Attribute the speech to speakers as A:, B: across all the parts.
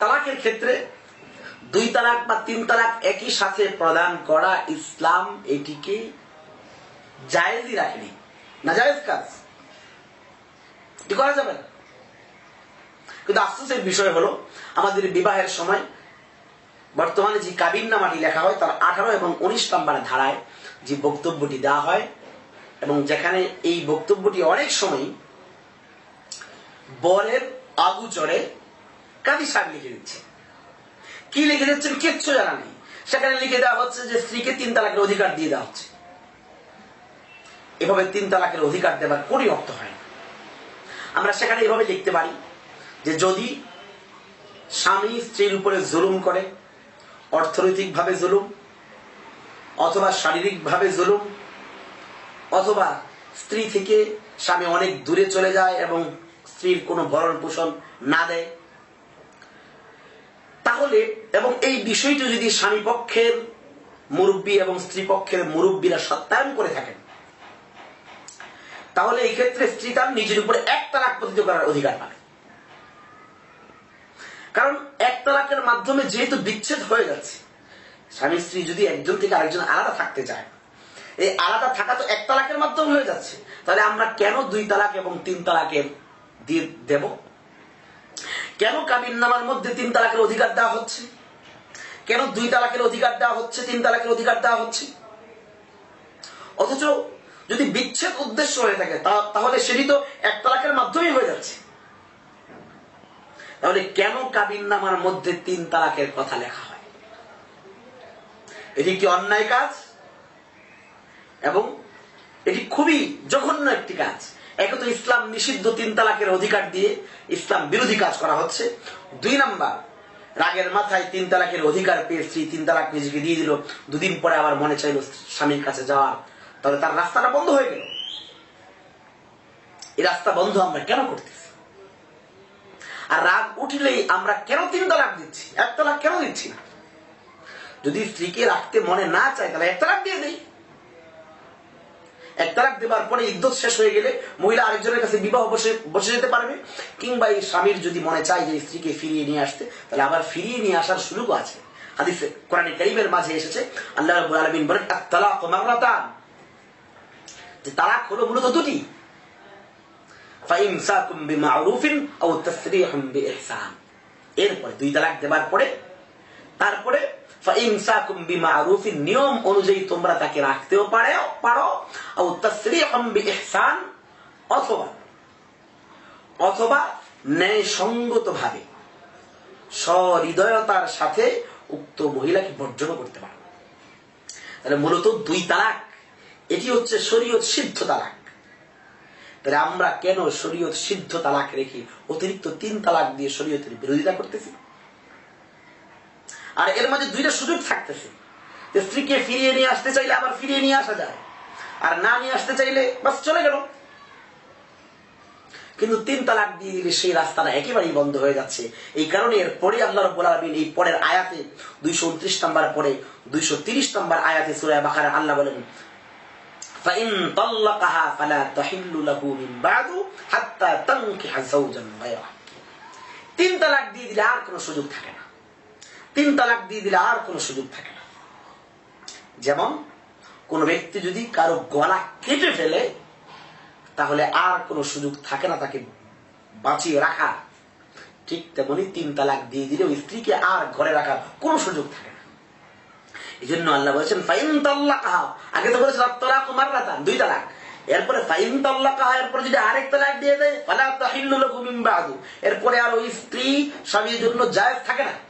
A: তালাকের ক্ষেত্রে দুই তালাক বা তিন তালাক একই সাথে প্রদান করা ইসলাম এটিকে জায়েজই রাখেনি। না জায়েজ কাজ। এটি করা যাবে? কিন্তু আফসোসের বিষয় হলো, আমাদের বিবাহের সময় বর্তমানে যে কাবিন নামাটি লেখা হয়, তার আঠারো এবং উনিশ নম্বর ধারায় যে বক্তব্যটি দেওয়া হয়, এবং যেখানে এই বক্তব্যটি অনেক সময় বরের আগু কাদি সাহেব লিখে দিচ্ছে। কি লিখে দিচ্ছেন কিচ্ছু জানা নেই। সেখানে লিখে দেওয়া হচ্ছে যে স্ত্রীকে তিন তালাকের অধিকার দিয়ে দেওয়া হচ্ছে। এভাবে তিন তালাকের অধিকার দেবার কোনই অর্থ হয় না। আমরা সেখানে এভাবে লিখতে পারি যে যদি স্বামী স্ত্রীর উপরে জুলুম করে, অর্থনৈতিকভাবে জুলুম, অথবা শারীরিকভাবে জুলুম, অথবা স্ত্রী থেকে স্বামী অনেক দূরে চলে যায় এবং স্ত্রীর কোনো ভরণ পোষণ না দেয় তাহলে, এবং এই বিষয়টি যদি স্বামী পক্ষের মুরব্বী এবং স্ত্রী পক্ষের মুরব্বীরা সত্যায়ন করে থাকেন, তাহলে এই ক্ষেত্রে স্ত্রী তার নিজের উপরে এক তালাক পতিত করার অধিকার পাবে। কারণ এক তালাকের মাধ্যমে যেহেতু বিচ্ছেদ হয়ে যাচ্ছে, স্বামী স্ত্রী যদি একজন থেকে আরেকজন আলাদা থাকতে চায়, এই আলাদা থাকা তো এক তালাকের মাধ্যমে হয়ে যাচ্ছে, তাহলে আমরা কেন দুই তালাক এবং তিন তালাকের দিয়ে দেব? কেন কাবিন নামার মধ্যে তিন তালাকের অধিকার দেওয়া হচ্ছে? কেন দুই তালাকের অধিকার দেওয়া হচ্ছে, তিন তালাকের অধিকার দেওয়া হচ্ছে? অথচ যদি বিচ্ছেদ উদ্দেশ্য হয়ে থাকে তাহলে সেটি তো এক তালাকের মাধ্যমেই হয়ে যাচ্ছে। তাহলে কেন কাবিন নামার মধ্যে তিন তালাকের কথা লেখা হয়? এটি একটি অন্যায় কাজ এবং এটি খুবই জঘন্য একটি কাজ। একে তো ইসলাম নিষিদ্ধ তিন তালাকের অধিকার দিয়ে ইসলাম বিরোধী কাজ করা হচ্ছে। দুই নাম্বার, রাগের মাথায় তিন তালাকের অধিকার পেয়ে স্ত্রী তিন তালাক নিজেকে দিয়ে দিল। দুদিন পরে আবার মনে চাইল স্বামীর কাছে যাওয়ার। তাহলে তার রাস্তাটা বন্ধ হয়ে গেল। এই রাস্তা বন্ধ আমরা কেন করতেছি? আর রাগ উঠিলেই আমরা কেন তিন তালাক দিচ্ছি? এক তালাক কেন দিচ্ছি না? যদি স্ত্রীকে রাখতে মনে না চায়, তাহলে এক তালাক দিয়ে দেই। এক তালাক দেবার পরে ইদ্যত শেষ হয়ে গেলে মহিলা আরেকজনের কাছে বিবাহ বসে বসে যেতে পারবে। কিংবা এই স্বামীর যদি মনে চায় যে স্ত্রীকে ফিরিয়ে নিয়ে আসতে, তাহলে আবার ফিরিয়ে নিয়ে আসার সুযোগও আছে। হাদিসে, কোরআনে কারিমের মাঝে এসেছে, আল্লাহ রাব্বুল আলামিন বলেন, আত-তালাক যে তালাক হলো মূলত দুটি। ফাইমসাকুম বিমাউরুফিন আও তাসরিহুম বিইহসান। এরপরে দুই তালাক দেবার পরে, তারপরে নিয়ম অনুযায়ী তোমরা তাকে রাখতেও পারো অথবা অথবা ন্যায়সঙ্গত ভাবে সহৃদয়তার সাথে উক্ত মহিলাকে বর্জন করতে পারো। তাহলে মূলত দুই তালাক, এটি হচ্ছে শরীয়ত সিদ্ধ তালাক। তাহলে আমরা কেন শরীয়ত সিদ্ধ তালাক রেখে অতিরিক্ত তিন তালাক দিয়ে শরীয়তের বিরোধিতা করতেছি? আর এর মাঝে দুইটা সুযোগ থাকতেছে যে স্ত্রীকে ফিরিয়ে নিয়ে আসতে চাইলে আবার ফিরিয়ে নিয়ে আসা যায় আর না নিয়ে আসতে চাইলে বাস চলে গেল কিন্তু তিন তালাক দিয়ে দিলে সেই রাস্তাটা একেবারেই বন্ধ হয়ে যাচ্ছে এই কারণে এর পরে আল্লাহ রব্বুল আলামিন এই পরের আয়াতে দুইশো উনত্রিশ নম্বর পরে দুইশো তিরিশ নম্বর আয়াতে সুরায় বাকারা আল্লাহ বলেন فإن طلقها فلا تحل له من بعد حتى تنكح زوجا غيره তিন তালাক দিয়ে দিলে আর কোনো সুযোগ থাকে না তিন তালাক দিয়ে দিলে আর কোনো সুযোগ থাকে না। যেমন, কোন ব্যক্তি যদি কারও গলা কেটে ফেলে, তাহলে আর কোনো সুযোগ থাকে না তাকে বাঁচিয়ে রাখা ঠিক তেমনি তিন তালাক দিয়ে দিলে ওই স্ত্রীকে আর ঘরে রাখার কোনো সুযোগ থাকে না। এই জন্য আল্লাহ বলেছেন, ফাইন তাল্লাকাহা। আগে তো বলেছেন তালাক মাররাতান, দুই তালাক। এরপরে, ফাইন তাল্লাকাহা, এরপরে যদি আরেক তালাক দিয়ে দেয়, ফালা এরপরে আর ওই স্ত্রী স্বামীর জন্য জায়েজ থাকে না।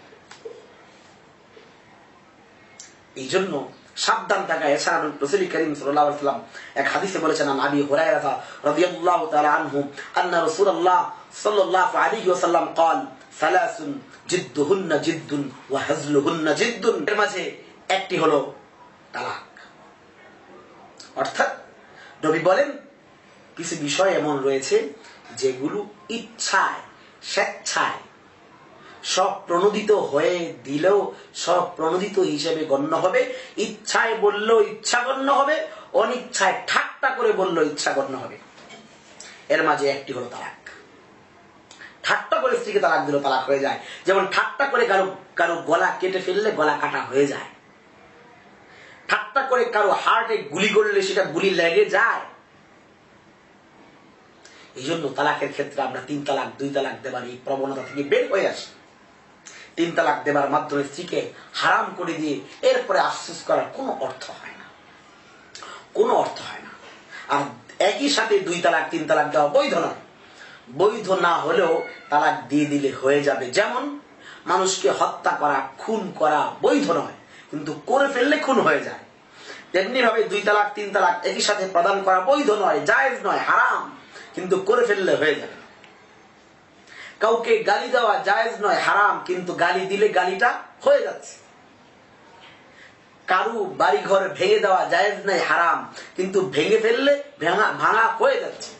A: এই জন্য সাবধান থাকা এছাড়া রসুল করিম সাল্লাল্লাহু আলাইহি ওয়াসাল্লাম এক হাদিসে বলেছেন আন আবি হুরায়রা রাদিয়াল্লাহু তাআলা আনহু আন্না রাসূলুল্লাহ সাল্লাল্লাহু আলাইহি ওয়াসাল্লাম قال ثلاث جدهن جد وهزلهن جد এর মাঝে একটি হলো তালাক অর্থাৎ নবী বলেন কিছু বিষয় এমন রয়েছে যেগুলো ইচ্ছায় স্বেচ্ছায় সব প্রণোদিত হয়ে দিলেও সব প্রণোদিত হিসেবে গণ্য হবে। ইচ্ছায় বললেও ইচ্ছা গণ্য হবে, অনিচ্ছায় ঠাট্টা করে বললেও ইচ্ছা গণ্য হবে। এর মাঝে একটি হলো তালাক। ঠাট্টা করে স্ত্রীকে তালাক দিল তালাক হয়ে যায়। যেমন ঠাট্টা করে কারও কারও গলা কেটে ফেললে গলা কাটা হয়ে যায়। ঠাট্টা করে কারও হার্টে গুলি করলে সেটা গুলি লেগে যায়। এই জন্য তালাকের ক্ষেত্রে আমরা তিন তালাক, দুই তালাক দেবার এই প্রবণতা থেকে বের হয়ে আসি। তিন তালাক দেবার মাধ্যমে স্ত্রীকে হারাম করে দিয়ে এরপরে আফসোস করার কোনো অর্থ হয় না। কোনো অর্থ হয় না। আর একই সাথে দুই তালাক, তিন তালাক দেওয়া বৈধ নয়। বৈধ না হলেও তালাক দিয়ে দিলে হয়ে যাবে যেমন মানুষকে হত্যা করা, খুন করা বৈধ নয়, কিন্তু করে ফেললে খুন হয়ে যায়। তেমনি ভাবে দুই তালাক, তিন তালাক একই সাথে প্রদান করা বৈধ নয়, জায়েজ নয়, হারাম, কিন্তু করে ফেললে হয়ে যাবে। কাউকে গালি দেওয়া জায়েজ নয়, হারাম, কিন্তু গালি দিলে গালিটা হয়ে যাচ্ছে। কারু বাড়ি ঘর ভেঙে দেওয়া জায়েজ নাই হারাম, কিন্তু ভেঙে ফেললে ভাঙা ভাঙা হয়ে যাচ্ছে।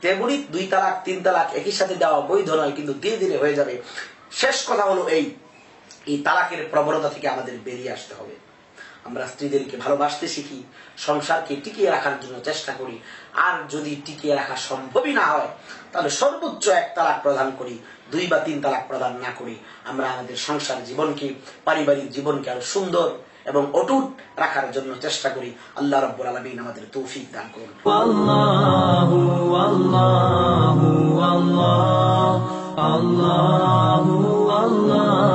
A: তেমনি দুই তালাক, তিন তালাক একই সাথে দেওয়া বৈধ নয়, কিন্তু ধীরে ধীরে হয়ে যাবে। শেষ কথা হলো এই এই তালাকের প্রবণতা থেকে আমাদের বেরিয়ে আসতে হবে। আমরা স্ত্রীদেরকে ভালোবাসতে শিখি, সংসারকে টিকিয়ে রাখার জন্য চেষ্টা করি। আর যদি টিকিয়ে রাখা সম্ভবই না হয়, তাহলে সর্বোচ্চ এক তালাক প্রদান করি, দুই বা তিন তালাক প্রদান না করি। আমরা আমাদের সংসার জীবনকে, পারিবারিক জীবনকে আরও সুন্দর এবং অটুট রাখার জন্য চেষ্টা করি। আল্লাহ রব্বুর আলমিন আমাদের তৌফিক দান করুন।
B: আল্লাহ আল্লাহ আল্লাহ।